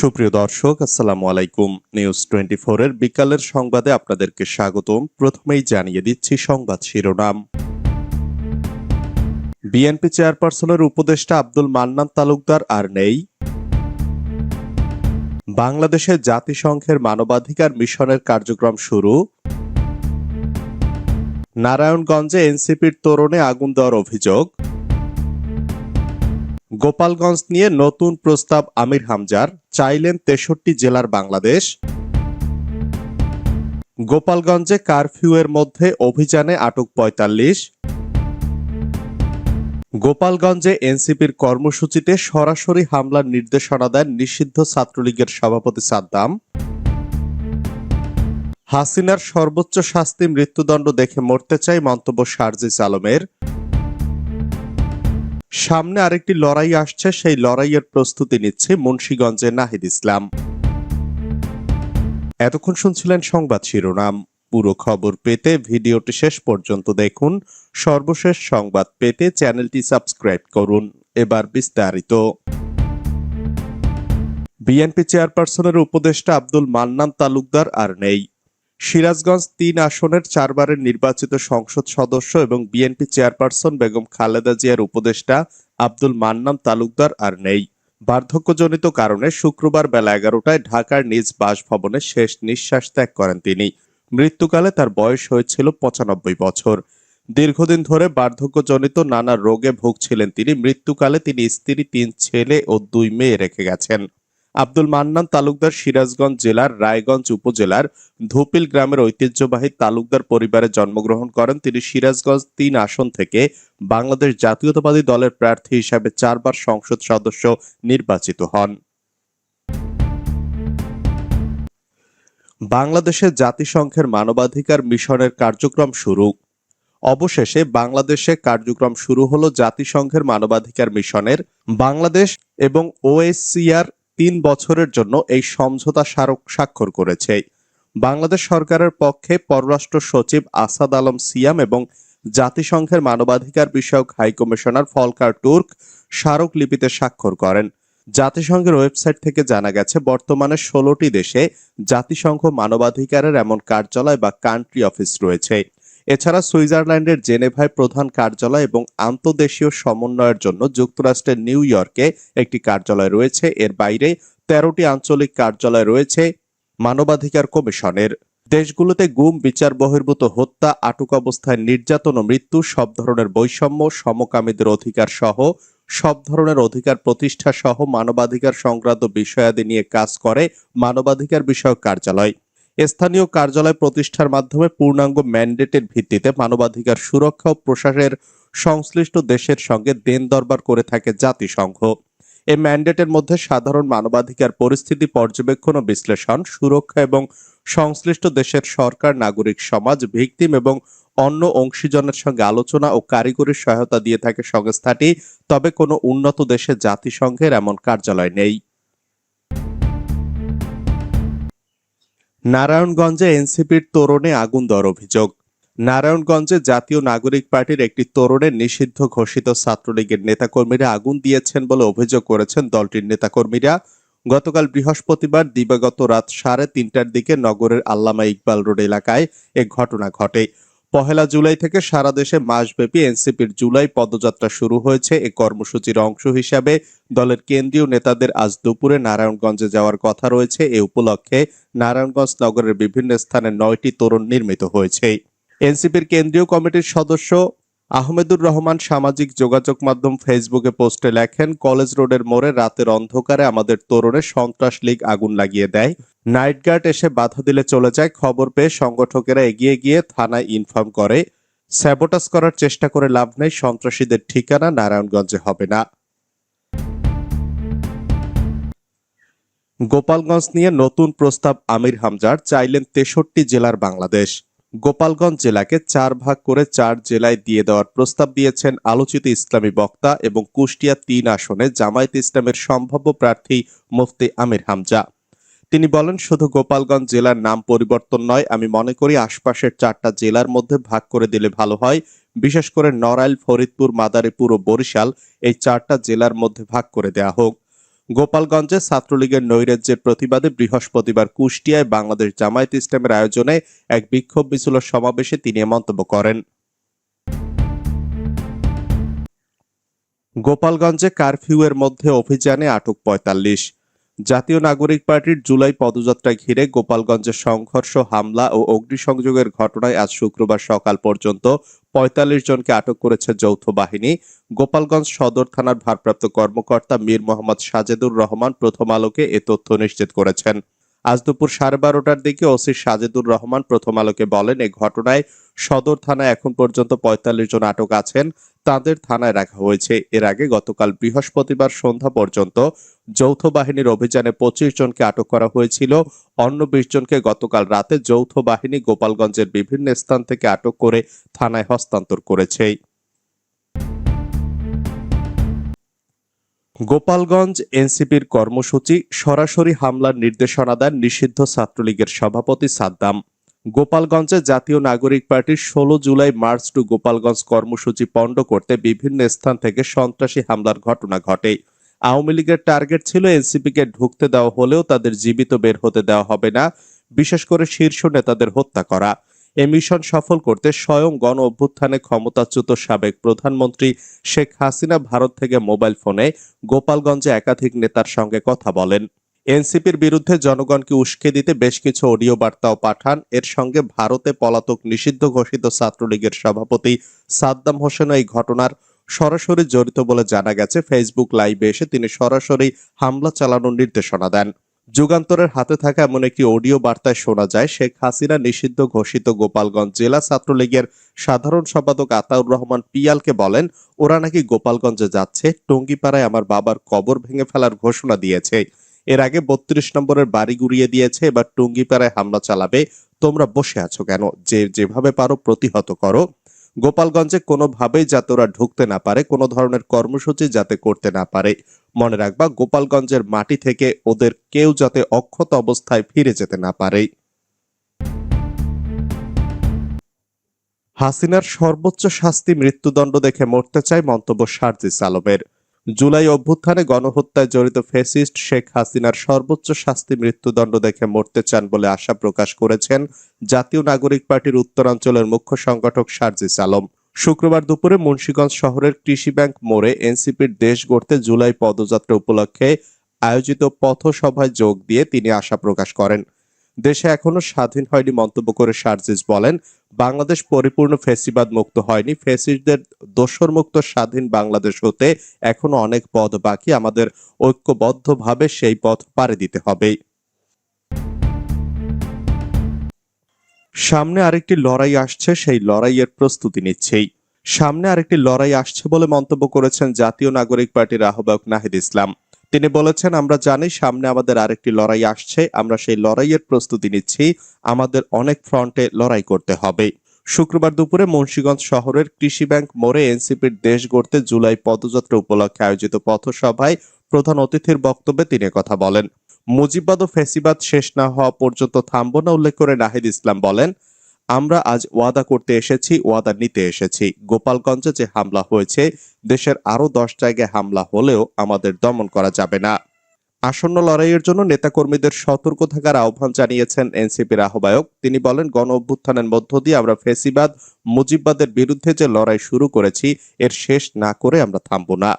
সুপ্রিয় দর্শক, আসসালামু আলাইকুম। নিউজ টোয়েন্টি এর বিকালের সংবাদে আপনাদেরকে স্বাগতম। প্রথমেই জানিয়ে দিচ্ছি সংবাদ শিরোনাম। বিএনপি চেয়ারপারসনের উপদেষ্টা আব্দুল মান্নান তালুকদার আর নেই। বাংলাদেশে জাতিসংঘের মানবাধিকার মিশনের কার্যক্রম শুরু। নারায়ণগঞ্জে এনসিপির তোরণে আগুন দেওয়ার অভিযোগ। গোপালগঞ্জ নিয়ে নতুন প্রস্তাব আমির হামজার, চাইলেন তেষট্টি জেলার বাংলাদেশ। গোপালগঞ্জে কারফিউয়ের মধ্যে অভিযানে আটক পঁয়তাল্লিশ। গোপালগঞ্জে এনসিপির কর্মসূচিতে সরাসরি হামলার নির্দেশনা দেন নিষিদ্ধ ছাত্রলীগের সভাপতি সাদ্দাম। হাসিনার সর্বোচ্চ শাস্তি মৃত্যুদণ্ড দেখে মরতে চাই মন্তব্য শারজিস আলমের। সামনে আরেকটি লড়াই আসছে, সেই লড়াইয়ের প্রস্তুতি নিচ্ছে মুন্সীগঞ্জে নাহিদ ইসলাম। এতক্ষণ শুনছিলেন সংবাদ শিরোনাম। পুরো খবর পেতে ভিডিওটি শেষ পর্যন্ত দেখুন। সর্বশেষ সংবাদ পেতে চ্যানেলটি সাবস্ক্রাইব করুন। এবার বিস্তারিত। বিএনপি চেয়ারপারসনের উপদেষ্টা আব্দুল মান্নান তালুকদার আর নেই। সিরাজগঞ্জ তিন আসনের চারবারের নির্বাচিত সংসদ সদস্য এবং বিএনপি চেয়ারপারসন বেগম খালেদা জিয়ার উপদেষ্টা আব্দুল মান্নান তালুকদার আর নেই। বার্ধক্যজনিত কারণে শুক্রবার বেলা এগারোটায় ঢাকার নিজ বাসভবনে শেষ নিঃশ্বাস ত্যাগ করেন তিনি। মৃত্যুকালে তার বয়স হয়েছিল পঁচানব্বই বছর। দীর্ঘদিন ধরে বার্ধক্যজনিত নানা রোগে ভুগছিলেন তিনি। মৃত্যুকালে তিনি স্ত্রী, তিন ছেলে ও দুই মেয়ে রেখে গেছেন। আব্দুল মান্নান তালুকদার সিরাজগঞ্জ জেলার রায়গঞ্জ উপজেলার ধুপিল গ্রামের ঐতিহ্যবাহী তালুকদার পরিবারে জন্মগ্রহণ করেন। তিনি সিরাজগঞ্জ তিন আসন থেকে বাংলাদেশ জাতীয়তাবাদী দলের প্রার্থী হিসাবে চারবার সংসদ সদস্য নির্বাচিত হন। বাংলাদেশে জাতিসংঘের মানবাধিকার মিশনের কার্যক্রম শুরু। অবশেষে বাংলাদেশে কার্যক্রম শুরু হলো জাতিসংঘের মানবাধিকার মিশনের বাংলাদেশ এবং ওএসসিআর তিন বছরের জন্য এই সমঝোতা স্মারক স্বাক্ষর করেছে। বাংলাদেশ সরকারের পক্ষে পররাষ্ট্র সচিব আসাদ আলম সিয়াম এবং জাতিসংঘের মানবাধিকার বিষয়ক হাইকমিশনার ফলকার টুর্ক স্মারকলিপিতে স্বাক্ষর করেন। জাতিসংঘের ওয়েবসাইট থেকে জানা গেছে, বর্তমানে ষোলোটি দেশে জাতিসংঘ মানবাধিকারের এমন কার্যালয় বা কান্ট্রি অফিস রয়েছে। এছাড়া সুইজারল্যান্ডের জেনেভায় প্রধান কার্যালয় এবং আন্তদেশীয় সমন্বয়ের জন্য যুক্তরাষ্ট্রের নিউ ইয়র্কে একটি কার্যালয় রয়েছে। এর বাইরে তেরোটি আঞ্চলিক কার্যালয় রয়েছে মানবাধিকার কমিশনের। দেশগুলোতে গুম, বিচার, বহির্ভূত হত্যা, আটক অবস্থায় নির্যাতন ও মৃত্যু, সব ধরনের বৈষম্য, সমকামীদের অধিকার সহ সব ধরনের অধিকার প্রতিষ্ঠা সহ মানবাধিকার সংক্রান্ত বিষয়াদি নিয়ে কাজ করে মানবাধিকার বিষয়ক কার্যালয়। স্থানীয় কার্যালয় প্রতিষ্ঠার মাধ্যমে পূর্ণাঙ্গ ম্যান্ডেটের ভিত্তিতে মানবাধিকার সুরক্ষা ও প্রশাসনের সংশ্লিষ্ট দেশের সঙ্গে দেন দরবার করে থাকে জাতিসংঘ। এই ম্যান্ডেটের মধ্যে সাধারণ মানবাধিকার পরিস্থিতি পর্যবেক্ষণ ও বিশ্লেষণ, সুরক্ষা এবং সংশ্লিষ্ট দেশের সরকার, নাগরিক সমাজ ভিকটিম এবং অন্য অংশীজনের সঙ্গে আলোচনা ও কারিগরি সহায়তা দিয়ে থাকে সংস্থাটি, তবে কোনো উন্নত দেশে জাতিসংঘের এমন কার্যালয় নেই। নারায়ণগঞ্জে এনসিপির তোরণে আগুন দেওয়ার অভিযোগ। নারায়ণগঞ্জে জাতীয় নাগরিক পার্টির একটি তোরণে নিষিদ্ধ ঘোষিত ছাত্রলীগের নেতাকর্মীরা আগুন দিয়েছেন বলে অভিযোগ করেছেন দলটির নেতাকর্মীরা। গতকাল বৃহস্পতিবার দিবাগত রাত সাড়ে তিনটার দিকে নগরের আল্লামা ইকবাল রোড এলাকায় এ ঘটনা ঘটে। পহেলা জুলাই থেকে সারা দেশে মাসব্যাপী এনসিপির জুলাই পদযাত্রা শুরু হয়েছে। এ কর্মসূচির অংশ হিসাবে দলের কেন্দ্রীয় নেতাদের আজ দুপুরে নারায়ণগঞ্জে যাওয়ার কথা রয়েছে। এ উপলক্ষে নারায়ণগঞ্জ নগরের বিভিন্ন স্থানে নয়টি তোরণ নির্মিত হয়েছে। এনসিপির কেন্দ্রীয় কমিটির সদস্য আহমেদুর রহমান সামাজিক যোগাযোগ মাধ্যম ফেসবুকে পোস্টে লেখেন, কলেজ রোডের মোড়ে রাতের অন্ধকারে আমাদের তরুণে সন্ত্রাস লীগ আগুন লাগিয়ে দেয়। নাইট গার্ড এসে বাধা দিলে চলে যায়। খবর পেয়ে সংগঠকেরা এগিয়ে গিয়ে থানায় ইনফর্ম করে। স্যাবোটাস করার চেষ্টা করে লাভ নেই। সন্ত্রাসীদের ঠিকানা নারায়ণগঞ্জে হবে না। গোপালগঞ্জ নিয়ে নতুন প্রস্তাব আমির হামজার। চাইলেন তেষট্টি জেলার বাংলাদেশ। গোপালগঞ্জ জেলাকে চার ভাগ করে চার জেলায় দিয়ে দেওয়ার প্রস্তাব দিয়েছেন আলোচিত ইসলামী বক্তা এবং কুষ্টিয়া তিন আসনে জামায়াত ইসলামের সম্ভাব্য প্রার্থী মুফতি আমির হামজা। তিনি বলেন, শুধু গোপালগঞ্জ জেলার নাম পরিবর্তন নয়, আমি মনে করি আশপাশের চারটা জেলার মধ্যে ভাগ করে দিলে ভালো হয়। বিশেষ করে নড়াইল, ফরিদপুর, মাদারীপুর ও বরিশাল এই চারটা জেলার মধ্যে ভাগ করে দেয়া হোক। গোপালগঞ্জে ছাত্রলীগের নৈরাজ্যের প্রতিবাদে বৃহস্পতিবার কুষ্টিয়ায় বাংলাদেশ জামায়াত ইসলামের আয়োজনে এক বিক্ষোভ মিছিল সমাবেশে তিনি মন্তব্য করেন। গোপালগঞ্জে কারফিউয়ের মধ্যে অভিযানে আটক পঁয়তাল্লিশ। জাতীয় নাগরিক পার্টির জুলাই পদযাত্রা ঘিরে গোপালগঞ্জের সংঘর্ষ, হামলা ও অগ্নিসংযোগের ঘটনায় আজ শুক্রবার সকাল পর্যন্ত পঁয়তাল্লিশ জনকে আটক করেছে যৌথ বাহিনী। গোপালগঞ্জ সদর থানার ভারপ্রাপ্ত কর্মকর্তা মীর মোহাম্মদ সাজেদুর রহমান প্রথম আলোকে এ তথ্য নিশ্চিত করেছেন। আজ দুপুর সাড়ে বারোটার দিকে ওসি সাজেদুর রহমান প্রথম আলোকে বলেন এই ঘটনায় সদর থানায় এখন পর্যন্ত পঁয়তাল্লিশ জন আটক আছেন। তাদের থানায় রাখা হয়েছে। এর আগে গতকাল বৃহস্পতিবার সন্ধ্যা পর্যন্ত যৌথ বাহিনীর অভিযানে পঁচিশ জনকে আটক করা হয়েছিল। অন্য বিশ জনকে গতকাল রাতে যৌথ বাহিনী গোপালগঞ্জের বিভিন্ন স্থান থেকে আটক করে থানায় হস্তান্তর করেছে। গোপালগঞ্জ এনসিপির কর্মসূচি সরাসরি হামলার নির্দেশনা দেন নিষিদ্ধ ছাত্রলীগের সভাপতি সাদ্দাম। গোপালগঞ্জে জাতীয় নাগরিক পার্টির ষোলো জুলাই মার্চ টু গোপালগঞ্জ কর্মসূচি পণ্ড করতে বিভিন্ন স্থান থেকে সন্ত্রাসী হামলার ঘটনা ঘটে। আওয়ামী লীগের টার্গেট ছিল এনসিপিকে ঢুকতে দেওয়া হলেও তাদের জীবিত বের হতে দেওয়া হবে না, বিশেষ করে শীর্ষ নেতাদের হত্যা করা। এ মিশন সফল করতে স্বয়ং গণ অভ্যুত্থানে ক্ষমতাচ্যুত সাবেক প্রধানমন্ত্রী শেখ হাসিনা ভারত থেকে মোবাইল ফোনে গোপালগঞ্জে একাধিক নেতার সঙ্গে কথা বলেন। এনসিপির বিরুদ্ধে জনগণকে উস্কে দিতে বেশ কিছু অডিও বার্তাও পাঠান। এর সঙ্গে ভারতে পলাতক নিষিদ্ধ ঘোষিত ছাত্রলীগের সভাপতি সাদ্দাম হোসেনও এই ঘটনার সরাসরি জড়িত বলে জানা গেছে। ফেসবুক লাইভে এসে তিনি সরাসরি হামলা চালানোর নির্দেশনা দেন। যুগান্তরের হাতে থাকা এমন একটি অডিও বার্তায় শোনা যায়, শেখ হাসিনা নিষিদ্ধ ঘোষিত গোপালগঞ্জ জেলা ছাত্রলীগের সাধারণ সম্পাদক আতাউর রহমান পিয়ালকে বলেন, ওরা নাকি গোপালগঞ্জে যাচ্ছে, টঙ্গিপাড়ায় আমার বাবার কবর ভেঙে ফেলার ঘোষণা দিয়েছে। এর আগে বত্রিশ নম্বরের বাড়ি গুড়িয়ে দিয়েছে, এবার টুঙ্গিপাড়ায় হামলা চালাবে। তোমরা বসে আছো কেন? যে যেভাবে পারো প্রতিহত করো। গোপালগঞ্জে কোনোভাবেই যাতে ওরা ঢুকতে না পারে, কোনো ধরনের কর্মসূচি যাতে করতে না পারে। মনে রাখবা, গোপালগঞ্জের মাটি থেকে ওদের কেউ যাতে অক্ষত অবস্থায় ফিরে যেতে না পারে। হাসিনার সর্বোচ্চ শাস্তি মৃত্যুদণ্ড দেখে মরতে চায় মন্তব্য সার্জিস আলমের। জুলাই অভ্যুত্থানে গণহত্যায় জড়িত ফেসিস্ট শেখ হাসিনার সর্বোচ্চ শাস্তি মৃত্যুদণ্ড দেখে মরতে চান বলে আশা প্রকাশ করেছেন জাতীয় নাগরিক পার্টির উত্তরাঞ্চলের মুখ্য সংগঠক শারজিস আলম। শুক্রবার দুপুরে মুন্সীগঞ্জ শহরের কৃষি ব্যাংক মোড়ে এনসিপির দেশ গড়তে জুলাই পদযাত্রা উপলক্ষে আয়োজিত পথসভায় যোগ দিয়ে তিনি আশা প্রকাশ করেন। দেশে এখনও স্বাধীন হয়নি মন্তব্য করে শারজিস বলেন বাংলাদেশ পরিপূর্ণ ফেসিবাদ মুক্ত হয়নি। ফেসিস্টদের দোসর মুক্ত স্বাধীন বাংলাদেশ হতে এখনও অনেক পথ বাকি। আমাদের ঐক্যবদ্ধভাবে সেই পথ পাড়ি দিতে হবে। সামনে আরেকটি লড়াই আসছে, সেই লড়াইয়ের প্রস্তুতি নিচ্ছেই। সামনে আরেকটি লড়াই আসছে বলে মন্তব্য করেছেন জাতীয় নাগরিক পার্টির আহ্বায়ক নাহিদ ইসলাম। তিনি বলেছেন, আমরা জানি সামনে আমাদের আরেকটি লড়াই আসছে, আমরা সেই লড়াইয়ের প্রস্তুতি নিচ্ছি, আমাদের অনেক ফ্রন্টে লড়াই করতে হবে। শুক্রবার দুপুরে মুন্সিগঞ্জ শহরের কৃষি ব্যাংক মোড়ে এনসিপির দেশ গড়তে জুলাই পদযাত্রা উপলক্ষে আয়োজিত পথসভায় প্রধান অতিথির বক্তব্যে তিনি কথা বলেন। মুজিববাদ ও ফেসিবাদ শেষ না হওয়া পর্যন্ত থামব না উল্লেখ করে নাহিদ ইসলাম বলেন আমরা আজ ওয়াদা করতে এসেছি, ওয়াদা নিতে এসেছি। গোপালগঞ্জে যে হামলা হয়েছে, দেশের আরও দশ জায়গায় হামলা হলেও আমাদের দমন করা যাবে না। আসন্ন লড়াইয়ের জন্য নেতাকর্মীদের সতর্ক থাকার আহ্বান জানিয়েছেন এনসিপির আহ্বায়ক। তিনি বলেন, গণ অভ্যুত্থানের মধ্য দিয়ে আমরা ফেসিবাদ, মুজিববাদের বিরুদ্ধে যে লড়াই শুরু করেছি, এর শেষ না করে আমরা থামব না।